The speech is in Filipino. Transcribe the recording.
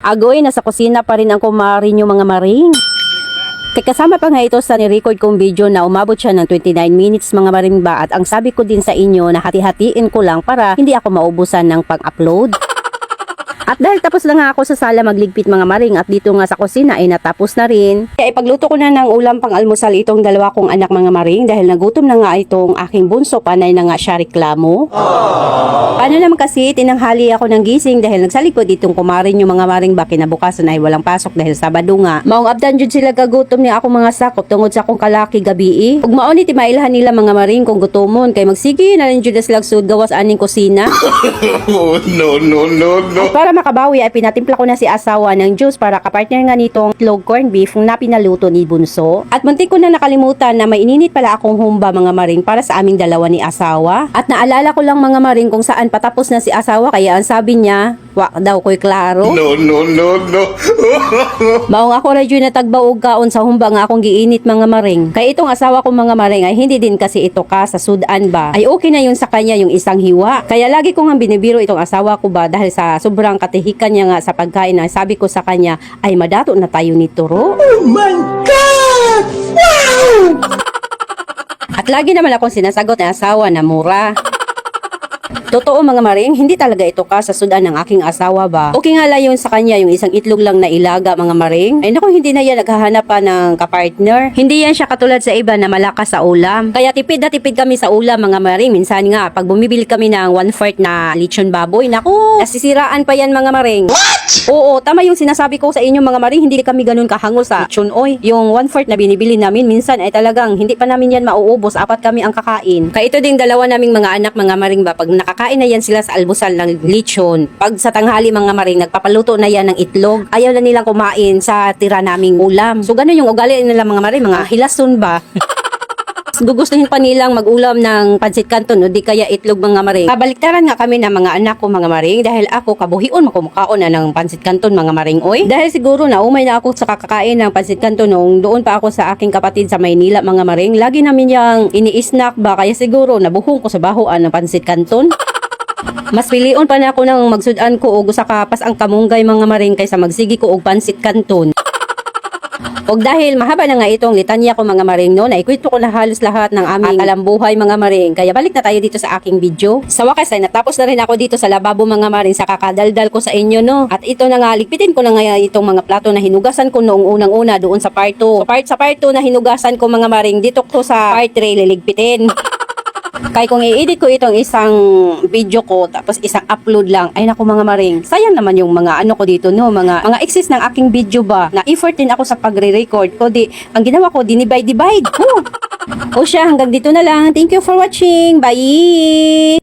Agoy, nasa kusina pa rin ang kumarin yung mga maring. Kasama pa nga ito sa nirecord kong video na umabot siya ng 29 minutes mga marimba at ang sabi ko din sa inyo na hati-hatiin ko lang para hindi ako maubusan ng pag-upload. At dahil tapos lang nga ako sa sala magligpit mga maring at dito nga sa kusina ay natapos na rin. Kaya ipagluto ko na ng ulam pang almusal itong dalawa kong anak mga maring dahil nagutom na nga itong aking bunso panay na nga siya reklamo. Paano naman kasi tinanghali ako ng gising dahil nagsalikod itong kumarin yung mga maring ba kinabukasan ay walang pasok dahil Sabado nga. Maong abdan jud sila kagutom ni ako mga sakop tungod sa akong kalaki gabi. Ug mao ni timailhan nila mga maring kung gutomon kay magsige na rin jud na sila sud gawas aning kusina. Oh, no, no, no, no. Para makabawi ay pinatimpla ko na si asawa ng juice para kapartner nga nitong itlog corn beef na pinaluto ni Bunso. At muntik ko na nakalimutan na may ininit pala akong humba mga maring para sa aming dalawa ni asawa. At naalala ko lang mga maring kung saan patapos na si asawa kaya ang sabi niya, wak daw ko'y klaro. No, no, no, no. Maong ako radyo na tagbaw og kaon sa humba nga akong giinit mga maring. Kay itong asawa ko mga maring ay hindi din kasi ito ka sa sudan ba. Ay okay na yun sa kanya yung isang hiwa. Kaya lagi ko nga binibiro itong asawa ko ba dahil sa sobrang katihikan niya nga sa pagkain na sabi ko sa kanya ay madato na tayo ni Turo. Oh my God! At lagi naman akong sinasagot na asawa na mura. Totoo mga maring, hindi talaga ito ka sa sudan ng aking asawa ba? Okay nga lang yun sa kanya, yung isang itlog lang na ilaga mga maring. Ay naku, hindi na yan naghahanap pa ng kapartner. Hindi yan siya katulad sa iba na malakas sa ulam. Kaya tipid na tipid kami sa ulam mga maring. Minsan nga, pag bumibili kami ng one-fourth na lechon baboy, naku, nasisiraan pa yan mga maring. Oo, tama yung sinasabi ko sa inyo mga maring, hindi kami ganun kahangol sa lechon oy. Yung one-fourth na binibili namin, minsan ay talagang hindi pa namin yan mauubos, apat kami ang kakain. Kaya ito ding dalawa naming mga anak mga maring ba, pag nakakain na yan sila sa almusal ng lechon, pag sa tanghali mga maring, nagpapaluto na yan ng itlog, ayaw na nilang kumain sa tira naming ulam. So ganun yung ugali nila mga maring, mga hilason ba? gugustuhin pa nilang mag-ulam ng pansit canton o di kaya itlog mga maring. Kabaliktaran nga kami ng mga anak ko mga maring dahil ako kabuhion makumukaon na ng pansit canton mga maring oy. Dahil siguro na umay na ako sa kakakain ng pansit canton nung doon pa ako sa aking kapatid sa Maynila mga maring. Lagi namin yang ini-snack ba kaya siguro nabuhong ko sa bahoan ng pansit canton. Mas pilion pa na ako nang magsudan ko og sa kapas ang kamunggay mga maring kaysa magsigi ko og pansit canton. Og dahil mahaba na nga itong litanya ko mga maring no, naikwento ko na halos lahat ng aming kalambuhay mga maring. Kaya balik na tayo dito sa aking video. Sa wakas ay natapos na rin ako dito sa lababo mga maring sa kakadaldal ko sa inyo no. At ito na nga, ligpitin ko na nga itong mga plato na hinugasan ko noong unang-una doon sa part 2. Sa part, sa part 2 na hinugasan ko mga maring, dito ko sa part 3 liligpitin. Kaya kung i-edit ko itong isang video ko tapos isang upload lang, ay naku mga maring, sayang naman yung mga ano ko dito no, mga mga exist ng aking video ba na effort din ako sa pagre-record ko di ang ginawa ko dinivide divide. Whew. O siya hanggang dito na lang. Thank you for watching. Bye.